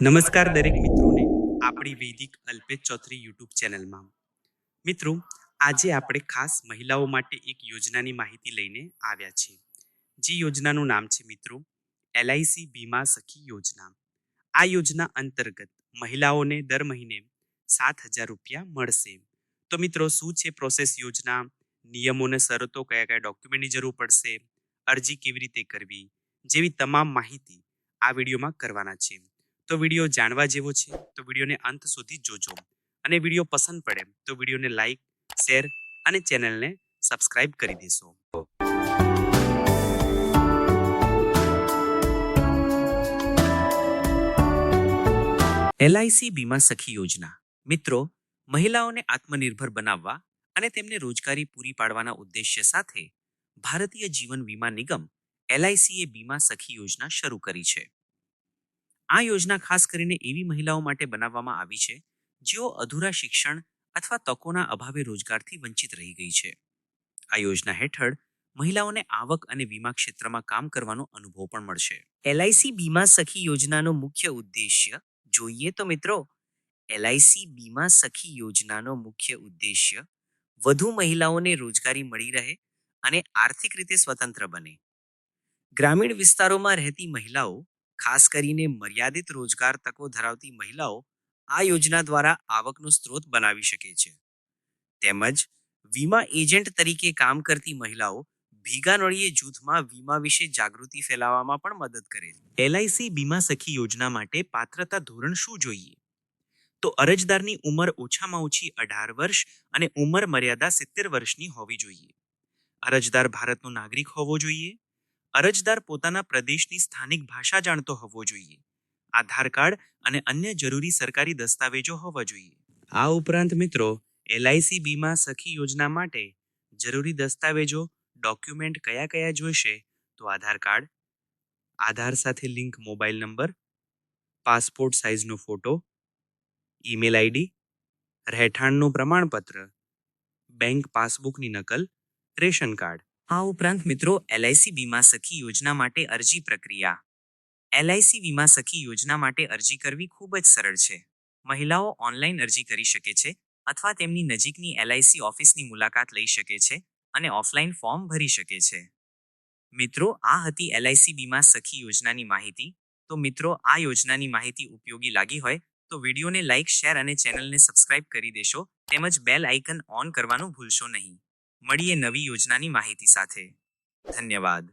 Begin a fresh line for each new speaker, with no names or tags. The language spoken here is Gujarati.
નમસ્કાર દરેક મિત્રોને આપણી વૈદિક અલ્પેશ ચૌધરી યુટ્યુબ ચેનલમાં. મિત્રો, આજે આપણે ખાસ મહિલાઓ માટે એક યોજનાની માહિતી લઈને આવ્યા છે જે યોજનાનું નામ છે મિત્રો, એલઆઈસી વીમા સખી યોજના. આ યોજના અંતર્ગત મહિલાઓને દર મહિને સાત હજાર રૂપિયા મળશે. તો મિત્રો, શું છે પ્રોસેસ યોજના? નિયમો અને શરતો કયા કયા ડોક્યુમેન્ટની જરૂર પડશે? અરજી કેવી રીતે કરવી? જેવી તમામ માહિતી આ વિડીયોમાં કરવાના છે. તો વીડિયો જાણવા જેવો છે, તો વિડીયોને અંત સુધી જોજો. અને વીડિયો પસંદ પડે તો વિડીયોને લાઈક શેર અને ચેનલને સબસ્ક્રાઇબ કરી દેશો. એલઆઈસી બીમા સખી યોજના. મિત્રો, મહિલાઓને આત્મનિર્ભર બનાવવા અને તેમને રોજગારી પૂરી પાડવાના ઉદ્દેશ્ય સાથે ભારતીય જીવન વીમા નિગમ એલઆઈસીએ બીમા સખી યોજના શરૂ કરી છે. આ યોજના ખાસ કરીને એવી મહિલાઓ માટે બનાવવામાં આવી છે, જેઓ અધૂરા શિક્ષણ અથવા તકોના અભાવે રોજગારથી વંચિત રહી ગઈ છે. આ યોજના હેઠળ મહિલાઓને આવક અને વીમા ક્ષેત્રમાં કામ કરવાનો અનુભવ પણ મળશે. એલઆઈસી બીમા સખી યોજનાનો મુખ્ય ઉદ્દેશ્ય, જોઈએ તો મિત્રો એલઆઈસી બીમા સખી યોજનાનો મુખ્ય ઉદ્દેશ્ય, વધુ મહિલાઓને રોજગારી મળી રહે અને આર્થિક રીતે સ્વતંત્ર બને. ગ્રામીણ વિસ્તારોમાં રહેતી મહિલાઓ ખાસ કરીને મર્યાદિત રોજગાર તકો ધરાવતી મહિલાઓ આ યોજના દ્વારા આવકનો સ્ત્રોત બનાવી શકે છે. તેમજ વીમા એજન્ટ તરીકે કામ કરતી મહિલાઓ ભીગા નળીએ જૂથમાં વીમા વિશે જાગૃતિ ફેલાવવામાં પણ મદદ કરે છે. એલઆઈસી વીમા સખી યોજના માટે પાત્રતા ધોરણ શું જોઈએ? તો અરજદારની ઉંમર ઓછામાં ઓછી અઢાર વર્ષ અને ઉંમર મર્યાદા સિત્તેર વર્ષની હોવી જોઈએ. અરજદાર ભારતનો નાગરિક હોવો જોઈએ? અરજદાર પોતાના પ્રદેશની સ્થાનિક ભાષા જાણતો હોવો જોઈએ, આધાર કાર્ડ અને અન્ય જરૂરી સરકારી દસ્તાવેજો હોવા જોઈએ. આ ઉપરાંત મિત્રો એલઆઈસી બીમા સખી યોજના માટે જરૂરી દસ્તાવેજો, ડોક્યુમેન્ટ કયા કયા જોઈશે, તો આધાર કાર્ડ, આધાર સાથે લિંક મોબાઈલ નંબર, પાસપોર્ટ સાઇઝનો ફોટો, ઈમેલ આઈડી, રહેઠાણનું પ્રમાણપત્ર, બેંક પાસબુકની નકલ, રેશન કાર્ડ. આ ઉપરાંત મિત્રો એલઆઈસી વીમા સખી યોજના માટે અરજી પ્રક્રિયા. એલઆઈસી વીમા સખી યોજના માટે અરજી કરવી ખૂબ જ સરળ છે. મહિલાઓ ઓનલાઈન અરજી કરી શકે છે અથવા તેમની નજીકની એલઆઈસી ઓફિસની મુલાકાત લઈ શકે છે અને ઓફલાઈન ફોર્મ ભરી શકે છે. મિત્રો, આ હતી એલઆઈસી વીમા સખી યોજનાની માહિતી. તો મિત્રો, આ યોજનાની માહિતી ઉપયોગી લાગી હોય તો વિડીયોને લાઇક શેર અને ચેનલને સબસ્ક્રાઇબ કરી દેશો. તેમજ બેલ આઇકન ઓન કરવાનું ભૂલશો નહીં. મળીએ નવી યોજનાની માહિતી સાથે. ધન્યવાદ.